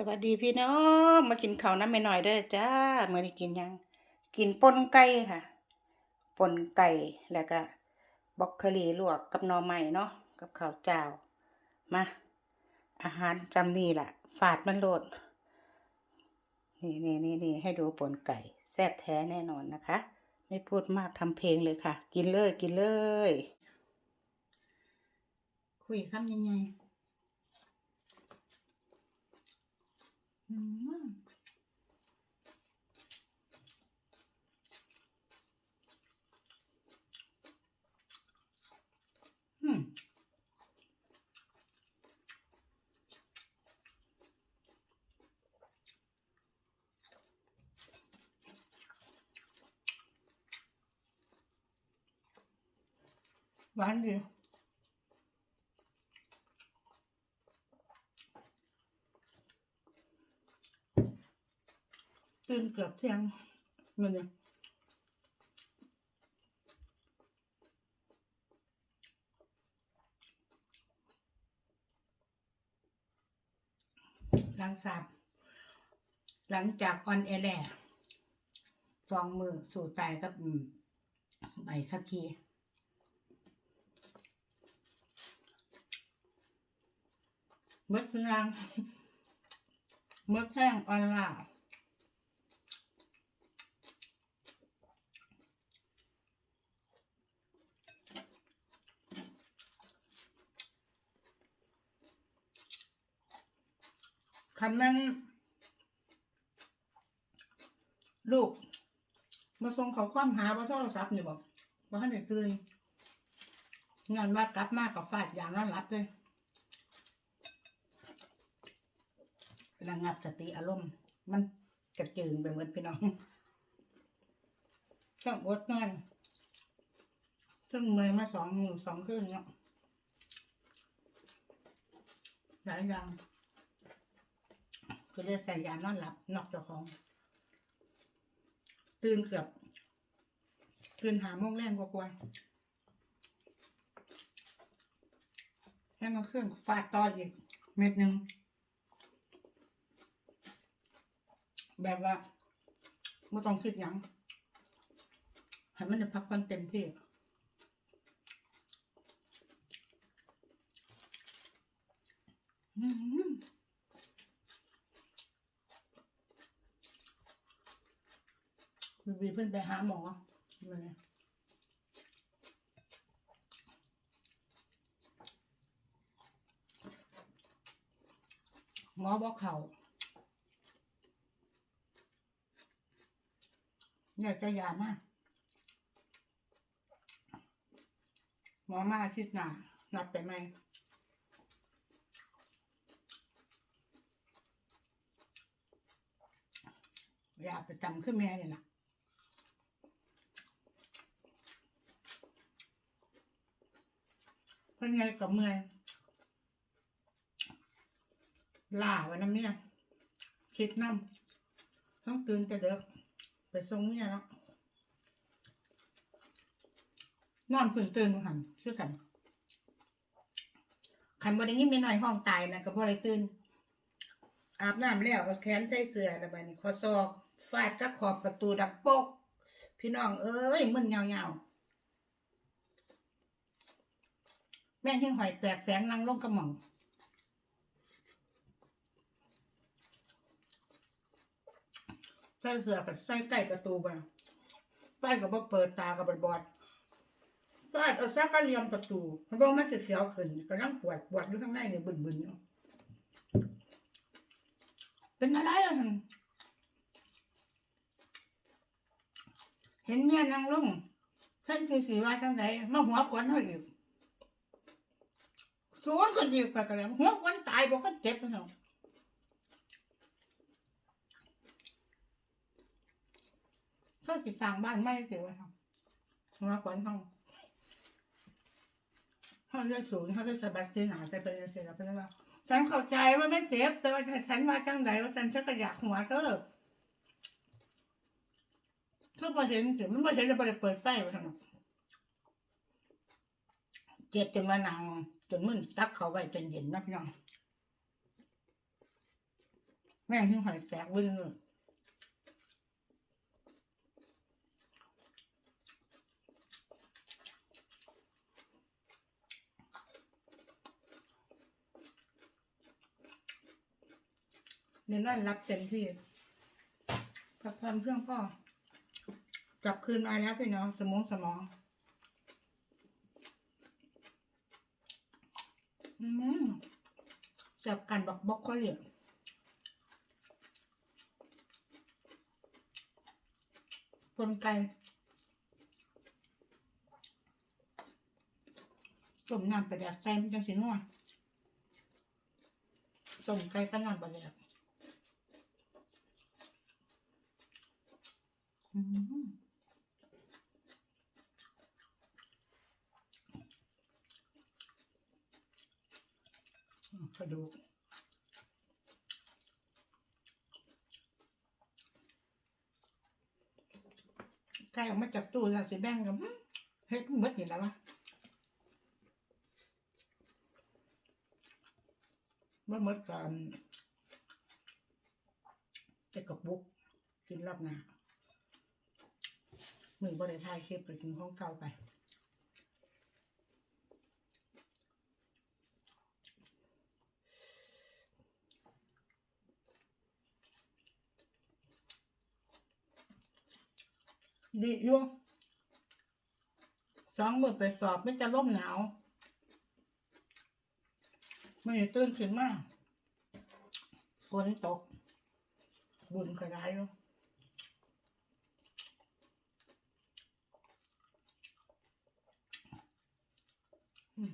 สวัสดีพี่น้องมากินข้าวน้ำไม่หน่อยเด้อจ้าเมื่อนี้กินยัง กินป่นไก่ค่ะป่นไก่แล้วก็บล็อกโคลีลวกกับหน่อไม้เนาะกับข้าวเจ้ามาอาหารจำนี่แหละฝาดมันโลด นี่นี่นี่นี่ให้ดูป่นไก่แซ่บแท้แน่นอนนะคะ ไม่พูดมากทำเพลงเลยค่ะ กินเลยกินเลย คุยคำยังไง อืมอืมหวานดีตื่นเกือบเที่ยงมันเนี่ยหลังสาบหลังจากออนแอร์แลสองมือสู่ตายกับใบขับขี่เมื่อคืนางเมื่อแท่งออนไลน์ คันแม่นลูก มาส่งเขาความหาว่าโทรศัพท์นี่บอกว่าให้เด็กตื่นงานว่ากลับมากกับฟาดอย่างนั้นรับเลยระงับสติอารมณ์ มันกระจืนไปเหมือนพี่น้องก็อดนอนซึ่งเมื่อยมาสองมือสองคืนเนาะหลายอย่าง ก็เลยใส่ยานอนหลับนอกเจ้าของ ตื่นเกือบตื่นหาโมงแรงกว่าๆให้มันขึ้นฟาดต่ออีกเม็ดหนึ่งแบบว่าไม่ต้องคิดยังให้มันได้พักผ่อนเต็มที่อืม บีเพิ่อนไปหาหมอมาเลยหมอบอกเขาอยากจะยามากหมอมาอาทิตย์หน้านัดไปไหมอยากประจำขึ้นแม่เนี่ยนะ เพื่อนไงกับเมื่อยล่าวันน้ำเนี่ยคิดน้ำต้องตื่นแต่เด็กไปส่งเนี่ยเนาะนอนฝืนตื่นหันชื่อกันขันบไดยินไม่น้อยห้องตายนะก็พอได้ตื่นอาบน้ำแล้วเอาแขนใส่เสื้อแล้วบัดนี้คอซอกฟาดกับขอบประตูดักโปก พี่น้องเอ้ยมึนเงาๆ แม่งหิ้งหอยแตกแสงนั่งลงกระหม่อมใส่เสื้อกับใส่ใกล้ประตูไปไฟกับว่เปิดตากับบอดบอดฟาดเอาซักกระเลียมประตูมันบอกมันจะเสียวขึ้นกำลังปวดปวดอยู่ข้างในเนี่ยบึนบึนอยู่เป็นอะไรอะเห็นเมียนั่งลงเพิ่นคือสีว่าจังไดมาหัวขวัญเขาอีก สวนคนอีกไปกันแล้วหัวคนตายบอกคนเจ็บไปแล้วเขาสิสร้างบ้านไม่สิวะครับหัวคนห้องเขาเลือกศูนย์เขาเลือกสบัสซีหนาแต่เป็นเสียแล้วเป็นว่าฉันเข้าใจว่าไม่เจ็บ แต่ว่าฉันว่าจังไดว่าฉันชักกระยากหัวเธอเธอพอเห็นสิมันพอเห็นแล้วพอได้เปิดไฟไว้ทางนั้นเจ็บจนมาหนัง จนมึนตักเขาไว้จนเย็นนะพี่น้องแม่งที่หอยแตกบึ้งเลยเดี๋ยวนั่นรับเต็มที่พักผ่อนเพื่อนก็กลับคืนมาแล้วพี่น้อง สมองสมอง อืมจับกันบอกบอกก็เหลือปนไก่ต้มน้ำปลาแดกใส่มันจังสินัวต้มไก่กับน้ำปลาแดกอืม กระดูกไก่ออกมาจากตู้แล้วสิแบ่งกับเฮ็ดหมดนี่แล้ววะว่าหมดกันจะกระปุกกินรอบหน้ามือบริทายคลิปไปกินของเก่าไป ดีอยู่สองมือไปสอบไม่จะร่มหนาวไม่ตื่นขึ้นมากฝนตก บุญกระไรเนาะอืม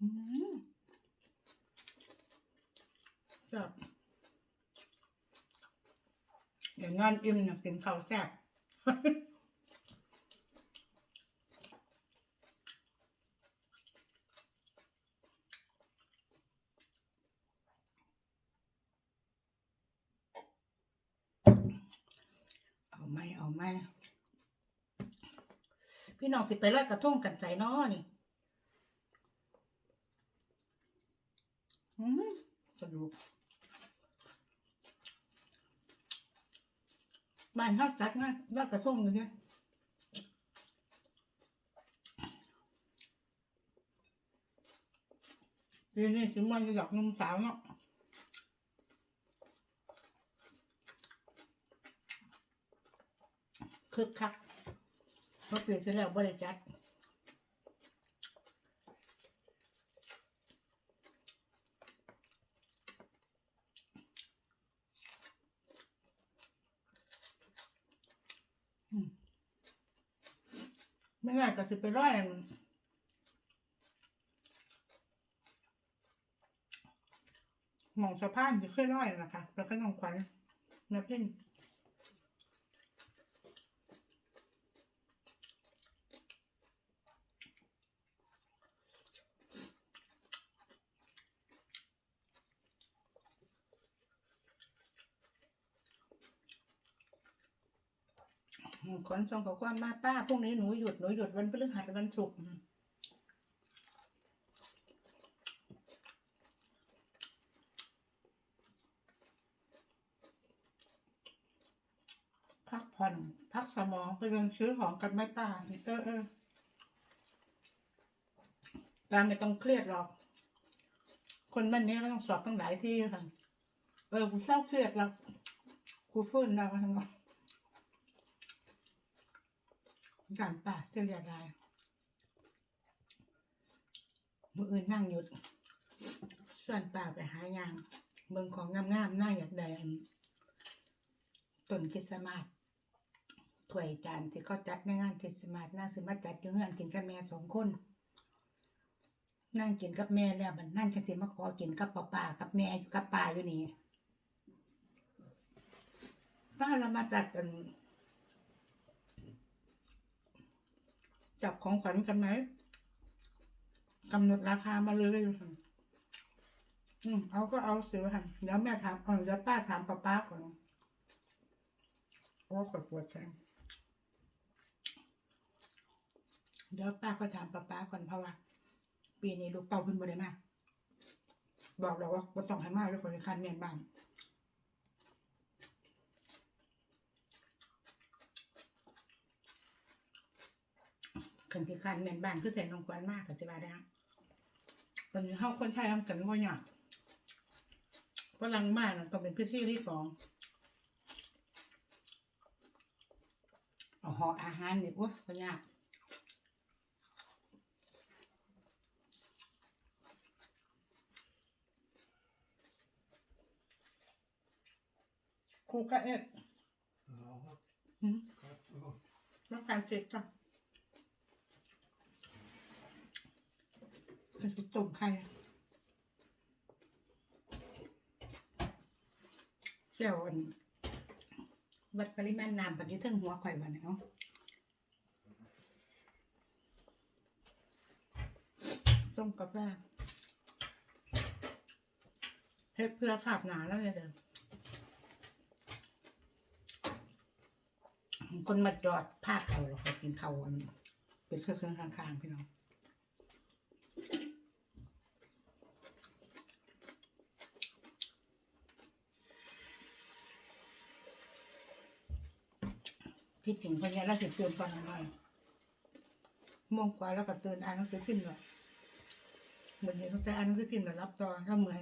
อืมจับ เดี๋ยว นอนอิ่มนะกินข้าวแซ่บเอาไหมเอาไหมพี่น้องสิไปลอยกระทงกันใจน้อนี่อืมสนุก บ้านเขาจัดงานลอดกระทงเลยเนี่ยปีนี้สิมันจะหยอกนมสาวเนาะคึกคักเพราะเปลี่ยนไปแล้วบริจัด ไม่น่ายก็สิไปร้อยมองสะพานจะค่อยร้อยนะคะ แล้วก็น้องขวัญแม่เพ่น ขนส่งขอความมาป้าพรุ่งนี้หนูหยุดหนูหยุดวันพฤหัสวันศุกร์พักผ่อนพักสมองไปเดินซื้อของกันไหม่ป้าเออเออตาไม่ต้องเครียดหรอก คนบ้านนี้ก็ต้องสอบตั้งหลายที่ค่ะ เออกูเศร้าเครียดแล้วกูฟื้นแล้วทั้งหมด การป่าจะเรียกได้มืออื่นนั่งหยุด ส่วนป่าไปหายาง เมืองของงามๆน่าอยากได้อันต้นคริสต์มาสถ้วยจานที่เขาจัดในงานคริสต์มาสน่าสิมาจัดอยู่เฮือนกินกับแม่สองคน นั่งกินกับแม่แล้วมันนั่งจังสิมาขอกินกับป้าป่ากับแม่กับป่าอยู่นี่ป้าเรามาจัดกัน จับของขวัญกันไหมกำหนดราคามาเลยเลยค่ะอืมเอาก็เอาสิวะค่ะเดี๋ยวแม่ถามก่อนเดี๋ยวป้าถามป้าป้าก่อนเพราะว่าขวดปวดแขนเดี๋ยวป้าก็ถามป้าป้าก่อนเพราะว่าปีนี้ลูกเต่าเพิ่นบ่ได้มาบอกแล้วว่าบ่ต้องให้มาแล้วขอคันแม่นบ้าน คันที่คันแม่นบ้านคือใส่น้องควันมากปัจจุบันนะตอนนี้เฮาคนไทยทำกันบ่ยากฝรั่งมากต้องเป็นพิธีรีสองเอาห่ออาหารนี่โอ้ยบ่ยากครูก็เอ็ด Ja, หืม kaffe. มาการเสร็จจ้ะ เป็นสิต้มไข่เจ้าอันวัดปริมาณน้ำปัจจุบันหัวไข่อยวันเนาะต้มกาแฟเฮ็ดเพื่อขาบหนาแล้วเนี่ยเด้อคนมาจอดภาคเขาแล้วเขากินเขาอันเป็นเครื่องๆข้างๆพี่น้อง คิดถึงคนนี้แล้วจะเตือนฟันหน่อยโมงกว่าแล้วก็เตือนอ่านหนังสือพิมพ์เลยเหมือนเห็นเขาจอ่านหนังสือพิมพ์แล้วรับต่อถ้าเมื่อย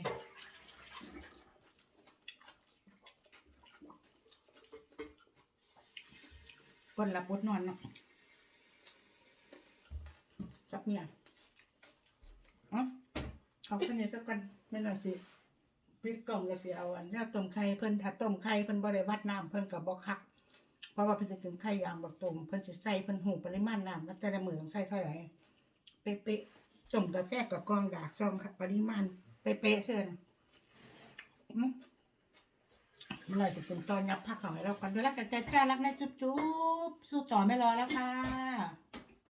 คนรับบทนอนเนาะจับเนี่ยเอ๋อเอาแค่นี้สักกันไม่น่าสิปิดกล่องก็สิเอาอันนี้ต้มไข่เพิ่นถ้าต้มไข่เพิ่นบ่ได้วัดน้ำเพิ่นก็บ่คัก เพราะว่าเพิ่นจะถึงไข่ยางบักต้มเพิ่นสิใส่เพิ่นหูปริมาณน้ำแล้วแต่ละมือต้องใส่เท่าไหร่เป๊ะๆจมกาแฟกับกรองดากซองค่ะปริมาณเป๊ะๆเท่านั้นอร่อไหร่จะเป็นตอนยับผักเขาให้เรากันด้วยรักกันแจ้ารักนะจุ๊บๆสู้ต่อไม่รอแล้วค่ะ